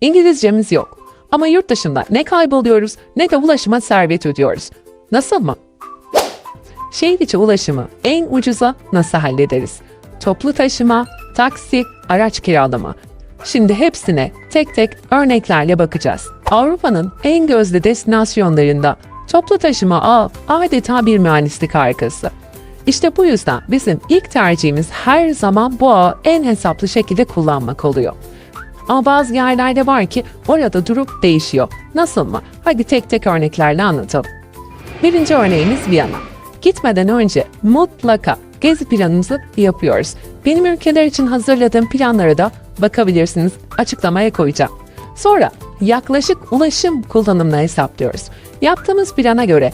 İngilizcemiz yok. Ama yurt dışında ne kayboluyoruz ne de ulaşıma servet ödüyoruz. Nasıl mı? Şehir içi ulaşımı en ucuza nasıl hallederiz? Toplu taşıma, taksi, araç kiralama. Şimdi hepsine tek tek örneklerle bakacağız. Avrupa'nın en gözde destinasyonlarında toplu taşıma ağı adeta bir mühendislik harikası. İşte bu yüzden bizim ilk tercihimiz her zaman bu ağı en hesaplı şekilde kullanmak oluyor. Ama bazı yerlerde var ki orada durup değişiyor. Nasıl mı? Hadi tek tek örneklerle anlatalım. Birinci örneğimiz Viyana. Gitmeden önce mutlaka gezi planımızı yapıyoruz. Benim ülkeler için hazırladığım planlara da bakabilirsiniz. Açıklamaya koyacağım. Sonra yaklaşık ulaşım kullanımını hesaplıyoruz. Yaptığımız plana göre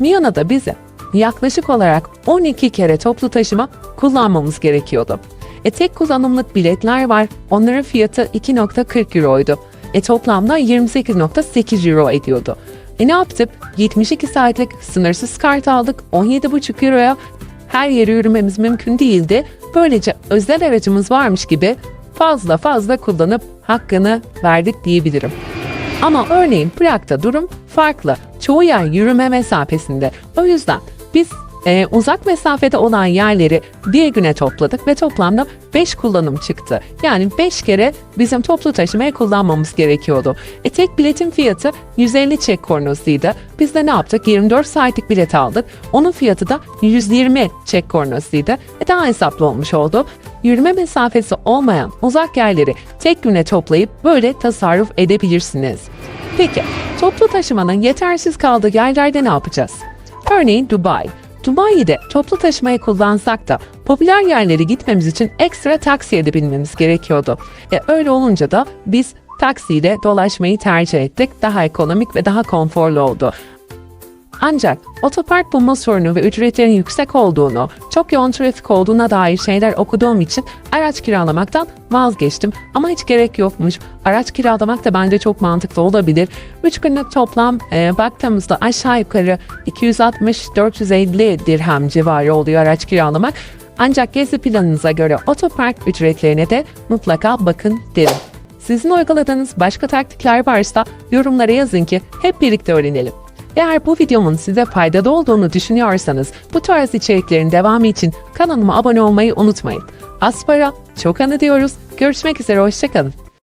Viyana'da bize yaklaşık olarak 12 kere toplu taşıma kullanmamız gerekiyordu. E tek kullanımlık biletler var. Onların fiyatı 2.40 euroydu. E toplamda 28.8 euro ediyordu. E ne yaptık? 72 saatlik sınırsız kart aldık. 17,5 euroya her yere yürümemiz mümkün değildi. Böylece özel aracımız varmış gibi fazla fazla kullanıp hakkını verdik diyebilirim. Ama örneğin Prag'da durum farklı. Çoğu yer yürüme mesafesinde. O yüzden biz e, uzak mesafede olan yerleri bir güne topladık ve toplamda 5 kullanım çıktı. Yani 5 kere bizim toplu taşımayı kullanmamız gerekiyordu. E, tek biletin fiyatı 150 çek kornosuydu. Biz de ne yaptık? 24 saatlik bilet aldık. Onun fiyatı da 120 çek kornosuydu. E, daha hesaplı olmuş oldu. Yürüme mesafesi olmayan uzak yerleri tek güne toplayıp böyle tasarruf edebilirsiniz. Peki, toplu taşımanın yetersiz kaldığı yerlerde ne yapacağız? Örneğin Dubai. Dubai'de toplu taşımayı kullansak da popüler yerlere gitmemiz için ekstra taksiye de binmemiz gerekiyordu. E öyle olunca da biz taksiyle dolaşmayı tercih ettik. Daha ekonomik ve daha konforlu oldu. Ancak otopark bulma sorunu ve ücretlerin yüksek olduğunu, çok yoğun trafik olduğuna dair şeyler okuduğum için araç kiralamaktan vazgeçtim. Ama hiç gerek yokmuş. Araç kiralamak da bence çok mantıklı olabilir. 3 günlük toplam e, baktığımızda aşağı yukarı 260-450 dirhem civarı oluyor araç kiralamak. Ancak gezi planınıza göre otopark ücretlerine de mutlaka bakın derim. Sizin uyguladığınız başka taktikler varsa yorumlara yazın ki hep birlikte öğrenelim. Eğer bu videomun size faydalı olduğunu düşünüyorsanız bu tarz içeriklerin devamı için kanalıma abone olmayı unutmayın. Aspara çok anı diyoruz. Görüşmek üzere hoşçakalın.